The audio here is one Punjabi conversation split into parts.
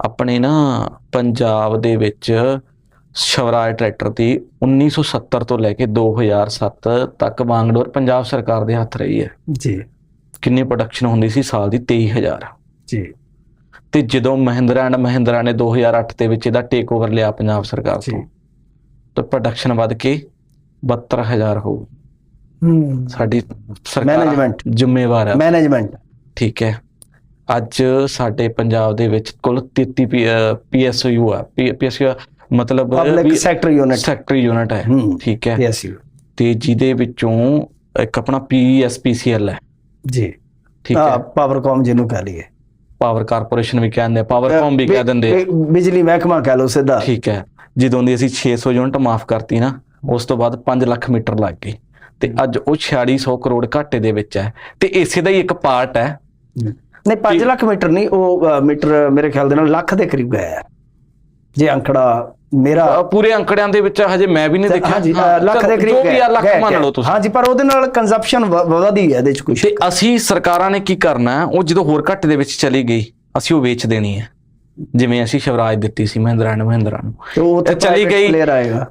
ਆਪਣੇ ਨਾ ਪੰਜਾਬ ਦੇ ਵਿੱਚ ਸ਼ਵਰਾਜ ਟਰੈਕਟਰ ਦੀ 1970 ਤੋਂ ਲੈ ਕੇ 2007 ਤੱਕ ਵਾਂਗਡੋਰ ਪੰਜਾਬ ਸਰਕਾਰ ਦੇ ਹੱਥ ਰਹੀ ਹੈ। ਜੀ। ਕਿੰਨੀ ਪ੍ਰੋਡਕਸ਼ਨ ਹੁੰਦੀ ਸੀ ਸਾਲ ਦੀ? 23000 ਜੀ। ਤੇ ਜਦੋਂ ਮਹਿੰਦਰਾ ਐਂਡ ਮਹਿੰਦਰਾ ਨੇ 2008 ਦੇ ਵਿੱਚ ਇਹਦਾ ਟੇਕ ਓਵਰ ਲਿਆ ਪੰਜਾਬ ਸਰਕਾਰ ਤੋਂ ਤਾਂ ਪ੍ਰੋਡਕਸ਼ਨ ਵੱਧ ਕੇ 72000 ਹੋ ਗਈ। ਹੂੰ। ਸਾਡੀ ਸਰਕਾਰ Management. ਜ਼ਿੰਮੇਵਾਰ ਹੈ ਮੈਨੇਜਮੈਂਟ ਠੀਕ ਹੈ। ਅੱਜ ਸਾਡੇ ਪੰਜਾਬ ਦੇ ਵਿੱਚ ਕੁੱਲ 33 ਪੀਐਸਯੂ ਆ ਪੀਐਸਯੂ ਮਤਲਬ public sector unit sector unit ਹੈ ਠੀਕ ਹੈ। ਪੀਐਸਯੂ ਤੇ ਜਿਹਦੇ ਵਿੱਚੋਂ ਇੱਕ ਆਪਣਾ ਪੀਐਸਪੀਸੀਐਲ ਹੈ। ਜੀ। ਠੀਕ ਹਾਂ। ਪਾਵਰਕਾਮ ਜਿਹਨੂੰ ਕਹ ਲਈਏ। ਪਾਵਰ ਕਾਰਪੋਰੇਸ਼ਨ ਵੀ ਕਹਿੰਦੇ ਪਾਵਰਕਾਮ ਵੀ ਕਹਿ ਦਿੰਦੇ ਬਿਜਲੀ ਮਹਿਕਮਾ ਕਹ ਲਓ ਸਿੱਧਾ। ਠੀਕ ਹੈ। ਜਦੋਂ ਦੀ ਅਸੀਂ 600 ਯੂਨਿਟ ਮਾਫ ਕਰਤੀ ਨਾ ਉਸ ਤੋਂ ਬਾਅਦ 5 ਲੱਖ ਮੀਟਰ ਲੱਗ ਗਏ ਤੇ ਅੱਜ ਉਹ 4600 ਕਰੋੜ ਘਾਟੇ ਦੇ ਵਿੱਚ ਹੈ। ਤੇ ਇਸੇ ਦਾ ਹੀ ਇੱਕ ਪਾਰਟ ਹੈ। ਨਹੀਂ 5 ਲੱਖ ਮੀਟਰ ਨਹੀਂ ਉਹ ਮੀਟਰ ਮੇਰੇ ਖਿਆਲ ਦੇ ਨਾਲ ਲੱਖ ਦੇ ਕਰੀਬ ਗਿਆ ਹੈ। ਜੇ ਅੰਕੜਾ ਮੇਰਾ ਪੂਰੇ ਅੰਕੜਿਆਂ ਦੇ ਵਿੱਚ ਹਜੇ ਮੈਂ ਵੀ ਨਹੀਂ ਦੇਖਿਆ। ਲੱਖ ਦੇ ਕਰੀਬ ਵੀ ਆ ਲੱਖ ਗਿਆ- ਮੰਨ ਗਿਆ। ਲਓ ਤੁਸੀਂ। ਹਾਂਜੀ ਪਰ ਉਹਦੇ ਨਾਲ ਕੰਜ਼ੰਪਸ਼ਨ ਵਧੀ ਹੈ ਇਹਦੇ ਚ ਕੁਝ ਤੇ ਅਸੀਂ ਸਰਕਾਰਾਂ ਨੇ ਕੀ ਕਰਨਾ ਉਹ ਜਦੋਂ ਹੋਰ ਘਾਟੇ ਦੇ ਵਿੱਚ ਚਲੀ ਗਈ ਅਸੀਂ ਉਹ ਵੇਚ ਦੇਣੀ ਹੈ। ਜਿਵੇਂ ਅਸੀਂ ਸ਼ਿਵਰਾਜ ਦਿੱਤੀ ਸੀ ਮਹਿੰਦਰਾ ਐਂਡ ਮਹਿੰਦਰਾ ਨੂੰ। ਤੇ ਉਹ ਤੇ ਚਲੀ ਗਈ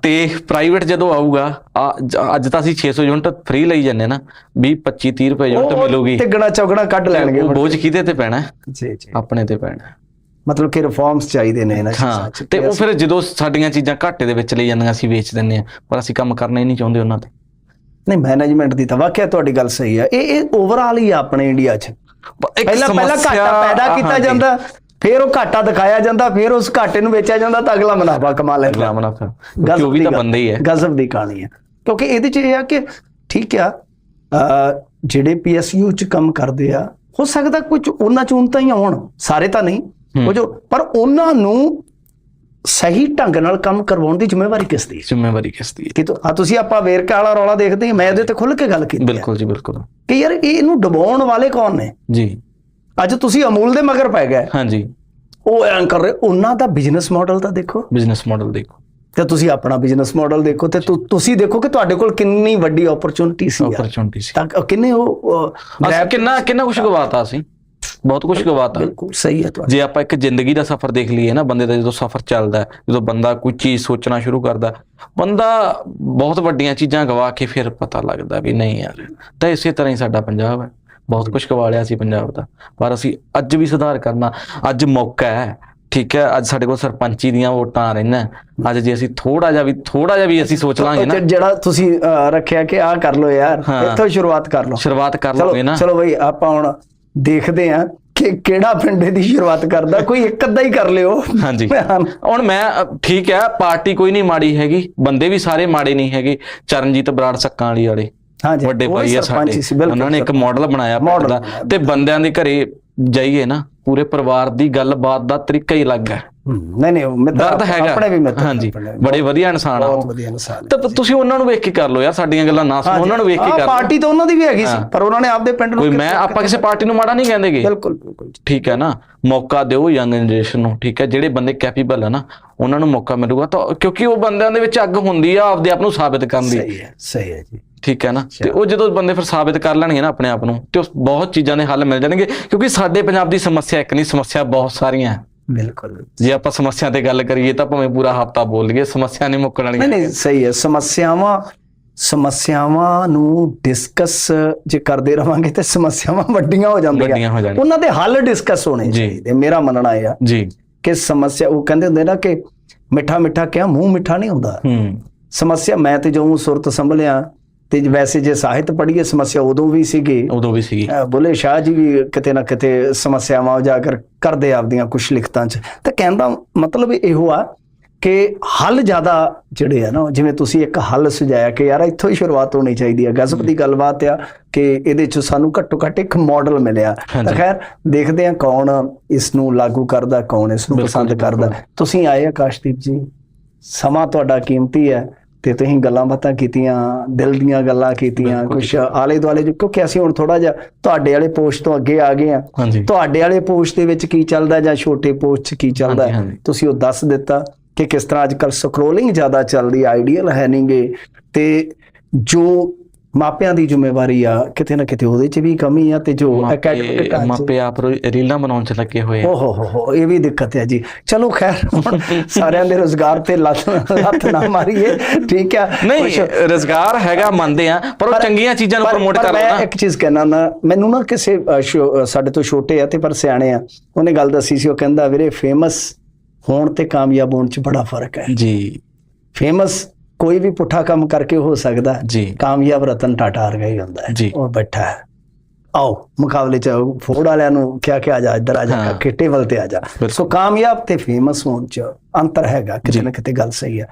ਤੇ ਪ੍ਰਾਈਵੇਟ ਜਦੋਂ ਆਊਗਾ ਆ- ਅੱਜ ਤਾਂ ਅਸੀਂ 600 ਯੂਨਿਟ ਫ੍ਰੀ ਲਈ ਜਾਂਦੇ ਨਾ 20 25 30 ਰੁਪਏ ਯੂਨਿਟ ਮਿਲੂਗੀ। ਤਿੱਗਣਾ ਚੌਗਣਾ ਕੱਢ ਲੈਣਗੇ ਉਹ ਬੋਝ ਕਿਹਦੇ ਤੇ ਪੈਣਾ? ਜੀ ਜੀ। ਆਪਣੇ ਤੇ ਪੈਣਾ। ਮਤਲਬ ਕਿ ਰਿਫਾਰਮਸ ਚਾਹੀਦੇ ਨੇ ਇਹਨਾਂ ਚੀਜ਼ਾਂ ਚ। ਤੇ ਉਹ ਫਿਰ ਜਦੋਂ ਸਾਡੀਆਂ ਚੀਜ਼ਾਂ ਘਾਟੇ ਦੇ ਵਿੱਚ ਲਈ ਜਾਂਦੀਆਂ ਅਸੀਂ ਵੇਚ ਦਿੰਦੇ ਆ ਪਰ ਅਸੀਂ ਕੰਮ ਕਰਨਾ ਹੀ ਨਹੀਂ ਚਾਹੁੰਦੇ ਉਹਨਾਂ ਤੇ। ਨਹੀਂ ਮੈਨੇਜਮੈਂਟ ਦੀ ਤਾਂ ਵਾਕਿਆ ਤੁਹਾਡੀ ਗੱਲ ਸਹੀ ਹੈ ਇਹ ਇਹ ਓਵਰਆਲ ਹੀ ਆ ਆਪਣੇ ਇੰਡੀਆ 'ਚ। ਪਹਿਲਾਂ ਪਹਿਲਾਂ ਘਾਟਾ ਪੈਦਾ ਕੀਤਾ ਜਾਂਦਾ। ਫਿਰ ਉਹ ਘਾਟਾ ਦਿਖਾਇਆ ਜਾਂਦਾ ਫਿਰ ਉਸ ਘਾਟੇ ਨੂੰ ਵੇਚਿਆ ਜਾਂਦਾ ਤਾਂ ਅਗਲਾ ਮੁਨਾਫਾ ਕਮਾ ਲੈਂਦਾ। ਅਗਲਾ ਮੁਨਾਫਾ। ਕਿਉਂਕਿ ਉਹ ਵੀ ਤਾਂ ਬੰਦੇ ਹੀ ਹੈ। ਗਜ਼ਬ ਦੀ ਕਹਾਣੀ ਹੈ। ਕਿਉਂਕਿ ਇਹਦੇ 'ਚ ਇਹ ਆ ਕਿ ਠੀਕ ਆ ਜਿਹੜੇ ਪੀਐਸਯੂ 'ਚ ਕੰਮ ਕਰਦੇ ਆ ਹੋ ਸਕਦਾ ਕੁਝ ਉਹਨਾਂ 'ਚ ਤਾਂ ਹੀ ਆਉਣ ਸਾਰੇ ਤਾਂ ਨਹੀਂ ਉਹ ਜੋ ਪਰ ਉਹਨਾਂ ਨੂੰ ਸਹੀ ਢੰਗ ਨਾਲ ਕੰਮ ਕਰਵਾਉਣ ਦੀ ਜ਼ਿੰਮੇਵਾਰੀ ਕਿਸ ਦੀ ਹੈ? ਜ਼ਿੰਮੇਵਾਰੀ ਕਿਸ ਦੀ ਹੈ? ਕਿ ਆ ਤੁਸੀਂ ਆਪਾਂ ਵੇਰਕਾ ਵਾਲਾ ਰੌਲਾ ਦੇਖਦੇ ਹਾਂ ਮੈਂ ਇਹਦੇ ਤੇ ਖੁੱਲ ਕੇ ਗੱਲ ਕੀਤੀ ਬਿਲਕੁਲ ਜੀ ਬਿਲਕੁਲ। ਕਿ ਯਾਰ ਇਹ ਇਹਨੂੰ ਦਬਾਉਣ ਵਾਲੇ ਕੌਣ ਨੇ? ਜੀ। ਅੱਜ ਤੁਸੀਂ ਅਮੂਲ ਦੇ ਮਗਰ ਪੈ ਗਏ। ਹਾਂਜੀ। ਉਹ ਐਂ ਕਰ ਰਹੇ ਉਹਨਾਂ ਦਾ ਬਿਜ਼ਨਸ ਮਾਡਲ ਤਾਂ ਦੇਖੋ। ਬਿਜ਼ਨਸ ਮਾਡਲ ਦੇਖੋ। ਤੇ ਤੁਸੀਂ ਆਪਣਾ ਬਿਜ਼ਨਸ ਮਾਡਲ ਦੇਖੋ ਤੇ ਤੁਸੀਂ ਦੇਖੋ ਕਿ ਤੁਹਾਡੇ ਕੋਲ ਕਿੰਨੀ ਵੱਡੀ ਓਪਰਚੁਨਿਟੀ ਸੀ ਓਪਰਚੁਨਿਟੀ ਸੀ। ਤਾਂ ਕਿੰਨੇ ਉਹ ਕਿੰਨਾ ਕਿੰਨਾ ਕੁਝ ਗਵਾਤਾ ਅਸੀਂ। ਬਹੁਤ ਕੁਝ ਗਵਾਤਾ। ਬਿਲਕੁਲ ਸਹੀ ਹੈ ਤੁਹਾਡਾ। ਜੇ ਆਪਾਂ ਇੱਕ ਜ਼ਿੰਦਗੀ ਦਾ ਸਫ਼ਰ ਦੇਖ ਲਈਏ ਨਾ ਬੰਦੇ ਦਾ ਜਦੋਂ ਸਫ਼ਰ ਚੱਲਦਾ ਜਦੋਂ ਬੰਦਾ ਕੋਈ ਚੀਜ਼ ਸੋਚਣਾ ਸ਼ੁਰੂ ਕਰਦਾ ਬੰਦਾ ਬਹੁਤ ਵੱਡੀਆਂ ਚੀਜ਼ਾਂ ਗਵਾ ਕੇ ਫਿਰ ਪਤਾ ਲੱਗਦਾ ਵੀ ਨਹੀਂ ਯਾਰ ਤਾਂ ਇਸੇ ਤਰ੍ਹਾਂ ਹੀ ਸਾਡਾ ਪੰਜਾਬ ਹੈ। ਬਹੁਤ ਕੁਝ ਗਵਾ ਲਿਆ ਸੀ ਪੰਜਾਬ ਦਾ। ਪਰ ਅਸੀਂ ਅੱਜ ਵੀ ਸੁਧਾਰ ਕਰਨਾ ਅੱਜ ਮੌਕਾ ਹੈ ਠੀਕ ਹੈ? ਅੱਜ ਸਾਡੇ ਕੋਲ ਸਰਪੰਚੀ ਦੀਆਂ ਵੋਟਾਂ ਆ ਰਹੀਆਂ। ਅੱਜ ਜੇ ਅਸੀਂ ਥੋੜਾ ਜਿਹਾ ਵੀ ਥੋੜਾ ਜਿਹਾ ਵੀ ਅਸੀਂ ਸੋਚ ਲਾਂਗੇ ਨਾ। ਜਿਹੜਾ ਤੁਸੀਂ ਰੱਖਿਆ ਕਿ ਆਹ ਕਰ ਲਓ ਯਾਰ। ਇੱਥੋਂ ਸ਼ੁਰੂਆਤ ਕਰ ਲਓ। ਸ਼ੁਰੂਆਤ ਕਰ ਲਓਗੇ ਨਾ। ਚਲੋ ਬਈ ਆਪਾਂ ਹੁਣ ਦੇਖਦੇ ਹਾਂ ਕਿ ਕਿਹੜਾ ਪਿੰਡ ਦੀ ਸ਼ੁਰੂਆਤ ਕਰਦਾ। ਕੋਈ ਇੱਕ ਅੱਧਾ ਹੀ ਕਰ ਲਿਓ। ਹਾਂਜੀ। ਹੁਣ ਮੈਂ ਠੀਕ ਹੈ ਪਾਰਟੀ ਕੋਈ ਨਹੀਂ ਮਾੜੀ ਹੈਗੀ। ਬੰਦੇ ਵੀ ਸਾਰੇ ਮਾੜੇ ਨਹੀਂ ਹੈਗੇ। ਚਰਨਜੀਤ ਬਰਾੜ ਸੱਕਾਂ ਵਾਲੀ ਵਾਲੇ। ਹਾਂਜੀ ਵੱਡੇ ਭਾਈ ਆ ਸਾਡੇ। ਉਹਨਾਂ ਨੇ ਇੱਕ ਮਾਡਲ ਬਣਾਇਆ ਪਿੰਡ ਦਾ। ਤੇ ਬੰਦਿਆਂ ਦੇ ਘਰੇ ਜਾਈਏ ਨਾ ਪੂਰੇ ਪਰਿਵਾਰ ਦੀ ਗੱਲਬਾਤ ਦਾ ਤਰੀਕਾ ਹੀ ਅਲੱਗ ਹੈ। ਨਹੀਂ ਨਹੀਂ ਮਿੱਤਰ ਆਪਣੇ ਵੀ ਮਿੱਤਰ ਹਾਂਜੀ। ਬੜੇ ਵਧੀਆ ਇਨਸਾਨ ਆ। ਬਹੁਤ। ਵਧੀਆ ਇਨਸਾਨ ਤਾਂ ਤੁਸੀਂ ਉਹਨਾਂ ਨੂੰ ਵੇਖ ਕੇ ਕਰ ਲਓ ਯਾਰ ਸਾਡੀਆਂ ਗੱਲਾਂ ਨਾ ਸੁਣੋ ਉਹਨਾਂ ਨੂੰ ਵੇਖ ਕੇ ਕਰ ਲਓ। ਪਾਰਟੀ ਤਾਂ ਉਹਨਾਂ ਦੀ ਵੀ ਹੈਗੀ ਸੀ ਪਰ ਉਹਨਾਂ ਨੇ ਆਪਦੇ ਪਿੰਡ ਨੂੰ ਕੋਈ ਮੈਂ ਆਪਾਂ ਕਿਸੇ ਪਾਰਟੀ ਨੂੰ ਮਾੜਾ ਨਹੀਂ ਕਹਿੰਦੇਗੇ ਬਿਲਕੁਲ ਬਿਲਕੁਲ ਠੀਕ ਹੈ ਨਾ? ਮੌਕਾ ਦਿਓ ਯੰਗ ਜਨਰੇਸ਼ਨ ਨੂੰ ਠੀਕ ਹੈ? ਜਿਹੜੇ ਬੰਦੇ ਕੈਪੇਬਲ ਹੈ ਨਾ ਉਹਨਾਂ ਨੂੰ ਮੌਕਾ ਮਿਲੂਗਾ ਤਾਂ ਕਿਉਂਕਿ ਉਹ ਬੰਦਿਆਂ ਦੇ ਵਿੱਚ ਅੱਗ ਹੁੰਦੀ ਆ ਆਪਦੇ ਆਪ ਨੂੰ ਸਾਬਿਤ ਕਰਨ ਦੀ। ਸਹੀ ਹੈ ਸਹੀ ਹੈ ਜੀ। ਠੀਕ ਹੈ ਨਾ? ਤੇ ਉਹ ਜਦੋਂ ਬੰਦੇ ਫਿਰ ਸਾਬਿਤ ਕਰ ਲੈਣਗੇ ਨਾ ਆਪਣੇ ਆਪ ਨੂੰ ਤੇ ਉਸ ਬਹੁਤ ਚੀਜ਼ਾਂ ਦੇ ਹੱਲ ਮਿਲ ਜਾਣਗੇ ਕਿਉਂਕਿ ਸਾਡੇ ਪੰਜਾਬ ਦੀ ਸਮੱਸਿਆ ਇੱਕ ਨਹੀਂ ਸਮੱਸਿਆ ਬਹੁਤ ਸਾਰੀਆਂ ਹੈ। ਬਿਲਕੁਲ। ਜੇ ਆਪਾਂ ਸਮੱਸਿਆ ਤੇ ਗੱਲ ਕਰੀਏ ਤਾਂ ਭਾਵੇਂ ਪੂਰਾ ਹਫਤਾ ਬੋਲ ਲਈਏ ਸਮੱਸਿਆ ਨਹੀਂ ਮੁੱਕਣ ਨਹੀਂ ਵਾਲੀਆਂ ਨਹੀਂ ਸਹੀ ਹੈ। ਸਮੱਸਿਆਵਾਂ ਸਮੱਸਿਆਵਾਂ ਨੂੰ ਡਿਸਕਸ ਜੇ ਕਰਦੇ ਰਵਾਂਗੇ ਤੇ ਸਮੱਸਿਆਵਾਂ ਵੱਡੀਆਂ ਹੋ ਜਾਂਦੀਆਂ। ਉਹਨਾਂ ਦੇ ਹੱਲ ਡਿਸਕਸ ਹੋਣੇ ਜੀ। ਚਾਹੀਦੇ ਮੇਰਾ ਮੰਨਣਾ ਇਹ ਆ ਜੀ। ਕਿ ਸਮੱਸਿਆ ਉਹ ਕਹਿੰਦੇ ਹੁੰਦੇ ਨਾ ਕਿ ਮਿੱਠਾ ਮਿੱਠਾ ਕਿਹਾ ਮੂੰਹ ਮਿੱਠਾ ਨਹੀਂ ਹੁੰਦਾ। ਹੂੰ। ਸਮੱਸਿਆ ਮੈਂ ਤੇ ਜਦੋਂ ਸੁਰਤ ਸੰਭਲਿਆ ਤੇ ਵੈਸੇ ਜੇ ਸਾਹਿਤ ਪੜ੍ਹੀਏ ਸਮੱਸਿਆ ਉਦੋਂ ਵੀ ਸੀਗੀ। ਉਦੋਂ ਵੀ ਸੀਗੀ। ਬੁੱਲੇ ਸ਼ਾਹ ਜੀ ਵੀ ਕਿਤੇ ਨਾ ਕਿਤੇ ਸਮੱਸਿਆਵਾਂ ਉਜਾਗਰ ਕਰਦੇ ਆਪਦੀਆਂ ਕੁਝ ਲਿਖਤਾਂ 'ਚ। ਤੇ ਕਹਿੰਦਾ ਮਤਲਬ ਇਹੋ ਆ ਕਿ ਹੱਲ ਜ਼ਿਆਦਾ ਜਿਹੜੇ ਆ ਨਾ ਜਿਵੇਂ ਤੁਸੀਂ ਇੱਕ ਹੱਲ ਸੁਝਾਇਆ ਕਿ ਯਾਰ ਇੱਥੋਂ ਹੀ ਸ਼ੁਰੂਆਤ ਹੋਣੀ ਚਾਹੀਦੀ ਹੈ ਗਜ਼ਬ ਦੀ ਗੱਲਬਾਤ ਆ ਕਿ ਇਹਦੇ 'ਚ ਸਾਨੂੰ ਘੱਟੋ ਘੱਟ ਇੱਕ ਮਾਡਲ ਮਿਲਿਆ। ਤਾਂ। ਖੈਰ ਦੇਖਦੇ ਆ ਕੌਣ ਇਸ ਨੂੰ ਲਾਗੂ ਕਰਦਾ ਕੌਣ ਇਸ ਨੂੰ ਪਸੰਦ ਕਰਦਾ। ਤੁਸੀਂ ਆਏ ਆਕਾਸ਼ਦੀਪ ਜੀ। ਸਮਾਂ ਤੁਹਾਡਾ ਕੀਮਤੀ ਹੈ। ਤੇ ਤੁਸੀਂ ਗੱਲਾਂ ਬਾਤਾਂ ਕੀਤੀਆਂ ਦਿਲ ਦੀਆਂ ਗੱਲਾਂ ਕੀਤੀਆਂ ਕੁਝ ਆਲੇ ਦੁਆਲੇ ਜੋ ਕਿਉਂਕਿ ਅਸੀਂ ਹੁਣ ਥੋੜਾ ਜਿਹਾ ਤੁਹਾਡੇ ਵਾਲੇ ਪੋਸਟ ਤੋਂ ਅੱਗੇ ਆ ਗਏ ਆ ਤੁਹਾਡੇ ਵਾਲੇ ਪੋਸਟ ਦੇ ਵਿੱਚ ਕੀ ਚੱਲਦਾ ਜਾਂ ਛੋਟੇ ਪੋਸਟ 'ਚ ਕੀ ਚੱਲਦਾ। ਤੁਸੀਂ ਉਹ ਦੱਸ ਦਿੱਤਾ ਕਿ ਕਿਸ ਤਰ੍ਹਾਂ ਅੱਜਕੱਲ ਸਕਰੋਲਿੰਗ ਜ਼ਿਆਦਾ ਚੱਲਦੀ ਆਈਡੀਅਲ ਹੈ ਨਹੀਂਗੇ ਤੇ ਜੋ ਮਾਪਿਆਂ ਦੀ ਜ਼ਿੰਮੇਵਾਰੀ ਆ ਕਿਤੇ ਨਾ ਕਿਤੇ ਉਹਦੇ 'ਚ ਵੀ ਕਮੀ ਆ ਤੇ ਜੋ ਅਕੈਡਮਿਕ ਮਾਪੇ ਆਪ ਰੀਲਾਂ ਬਣਾਉਣ ਚ ਲੱਗੇ ਹੋਏ ਆ। ਓ ਹੋ ਹੋ ਇਹ ਵੀ ਦਿੱਕਤ ਹੈ ਜੀ। ਚਲੋ ਖੈਰ ਹੁਣ ਸਾਰਿਆਂ ਦੇ ਰੋਜ਼ਗਾਰ ਤੇ ਲੱਤ ਲੱਤ ਨਾ ਮਾਰੀਏ ਠੀਕ ਆ। ਨਹੀਂ ਰੋਜ਼ਗਾਰ ਹੈਗਾ ਮੰਨਦੇ ਆ ਪਰ ਉਹ ਚੰਗੀਆਂ ਚੀਜ਼ਾਂ ਨੂੰ ਪਰ- ਪ੍ਰਮੋਟ ਪਰ ਕਰ ਮੈਂ ਇੱਕ ਚੀਜ਼ ਕਹਿਣਾ ਨਾ ਮੈਨੂੰ ਨਾ ਕਿਸੇ ਸਾਡੇ ਤੋਂ ਛੋਟੇ ਆ ਤੇ ਪਰ ਸਿਆਣੇ ਆ ਉਹਨੇ ਗੱਲ ਦੱਸੀ ਸੀ ਉਹ ਕਹਿੰਦਾ ਵੀਰੇ ਫੇਮਸ ਹੋਣ ਤੇ ਕਾਮਯਾਬ ਹੋਣ 'ਚ ਬੜਾ ਫ਼ਰਕ ਹੈ। ਜੀ। ਫੇਮਸ ਕੋਈ ਵੀ ਪੁੱਠਾ ਕੰਮ ਕਰਕੇ ਹੋ ਸਕਦਾ। ਜੀ ਕਾਮਯਾਬ ਰਤਨ ਟਾਟਾ ਵਰਗਾ ਹੀ ਹੁੰਦਾ ਹੈ। ਉਹ ਬੈਠਾ ਹੈ ਆਓ ਮੁਕਾਬਲੇ ਚ ਫੋੜ ਵਾਲਿਆਂ ਨੂੰ ਕਿਹਾ ਕਿ ਆ ਜਾ ਇੱਧਰ ਆ ਜਾ। ਕਿ ਟੇਬਲ ਤੇ ਆ ਜਾ। ਸੋ ਕਾਮਯਾਬ ਤੇ ਫੇਮਸ ਹੋਣ ਚ ਅੰਤਰ ਹੈਗਾ ਕਿਤੇ ਨਾ ਕਿਤੇ ਗੱਲ ਸਹੀ ਹੈ